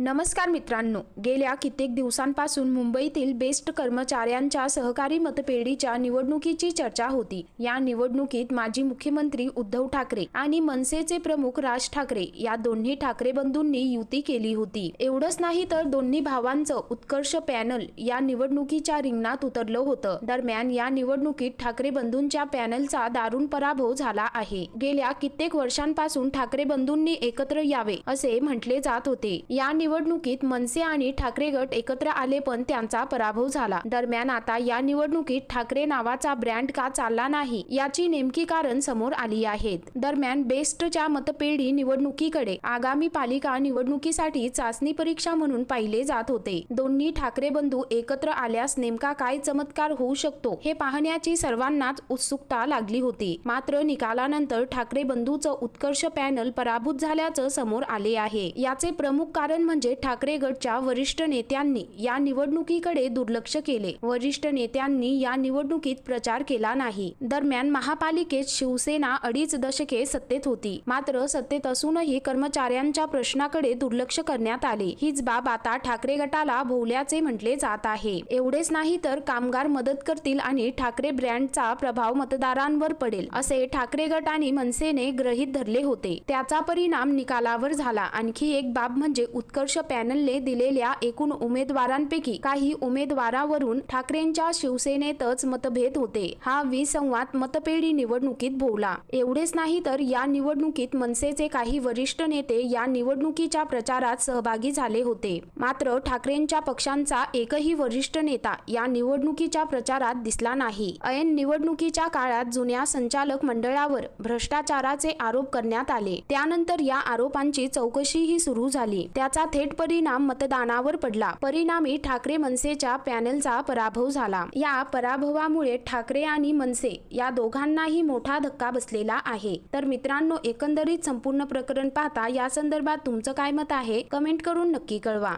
नमस्कार मित्रांनो. गेल्या कित्येक दिवसांपासून मुंबईतील बेस्ट कर्मचाऱ्यांच्या सहकारी मतपेढीच्या निवडणुकीची चर्चा होती. या निवडणुकीत माजी मुख्यमंत्री उद्धव ठाकरे आणि मनसेचे प्रमुख राज ठाकरे या दोन्ही ठाकरे बंधूंनी युती केली होती. एवढंच नाही तर दोन्ही भावांचं उत्कर्ष पॅनल या निवडणुकीच्या रिंगणात उतरलं होतं. दरम्यान या निवडणुकीत ठाकरे बंधूंच्या पॅनलचा दारुण पराभव झाला आहे. गेल्या कित्येक वर्षांपासून ठाकरे बंधूंनी एकत्र यावे असे म्हटले जात होते. या निवडणुकीत मनसे आणि ठाकरे गट एकत्र आले पण त्यांचा पराभव झाला. दरम्यान आता या निवडणुकीत ठाकरे नावाचा ब्रँड का चालला नाही याची नेमकी कारण समोर आली आहेत. दरम्यान बेस्टच्या मतपेढी निवडणुकीकडे आगामी पालिका निवडणुकीसाठी चाचणी परीक्षा म्हणून पाहिले जात होते. दोन्ही ठाकरे बंधू एकत्र आल्यास नेमका काय चमत्कार होऊ शकतो हे पाहण्याची सर्वांनाच उत्सुकता लागली होती. मात्र निकालानंतर ठाकरे बंधूचं उत्कर्ष पॅनल पराभूत झाल्याचं समोर आले आहे. याचे प्रमुख कारण म्हणजे म्हणजे ठाकरे गटच्या वरिष्ठ नेत्यांनी या निवडणुकीकडे दुर्लक्ष केले. वरिष्ठ नेत्यांनी या निवडणुकीत प्रचार केला नाही. दरम्यान महापालिकेत शिवसेना अडीच दशके सत्तेत होती. मात्र सत्तेत असूनही कर्मचाऱ्यांच्या प्रश्नाकडे दुर्लक्ष करण्यात आले. हीच बाब आता ठाकरे गटाला भोवल्याचे म्हटले जात आहे. एवढेच नाही तर कामगार मदत करतील आणि ठाकरे ब्रँडचा प्रभाव मतदारांवर पडेल असे ठाकरे गट आणि मनसेने गृहीत धरले होते. त्याचा परिणाम निकालावर झाला. आणखी एक बाब म्हणजे उत्कर्ष पॅनलने दिलेल्या एकूण उमेदवारांपैकी काही उमेदवारावरून ठाकरेंच्या शिवसेनेतच मतभेद होते. हा विसंवाद मतपेढी निवडणुकीत भोवला. एवढेच नाही तर या निवडणुकीत मनसेचे काही वरिष्ठ नेते या निवडणुकीच्या प्रचारात सहभागी झाले होते. मात्र ठाकरेंच्या पक्षांचा एकही वरिष्ठ नेता या निवडणुकीच्या प्रचारात दिसला नाही. ऐन निवडणुकीच्या काळात जुन्या संचालक मंडळावर भ्रष्टाचाराचे आरोप करण्यात आले. त्यानंतर या आरोपांची चौकशीही सुरू झाली. त्याचा थेट परिणाम मतदानावर पडला. परिणामी ठाकरे मनसेच्या पॅनलचा पराभव झाला. या पराभवामुळे ठाकरे आणि मनसे या दोघांनाही मोठा धक्का बसलेला आहे. तर मित्रांनो एकंदरीत संपूर्ण प्रकरण पाहता या संदर्भात तुमचं काय मत आहे? कमेंट करून नक्की कळवा.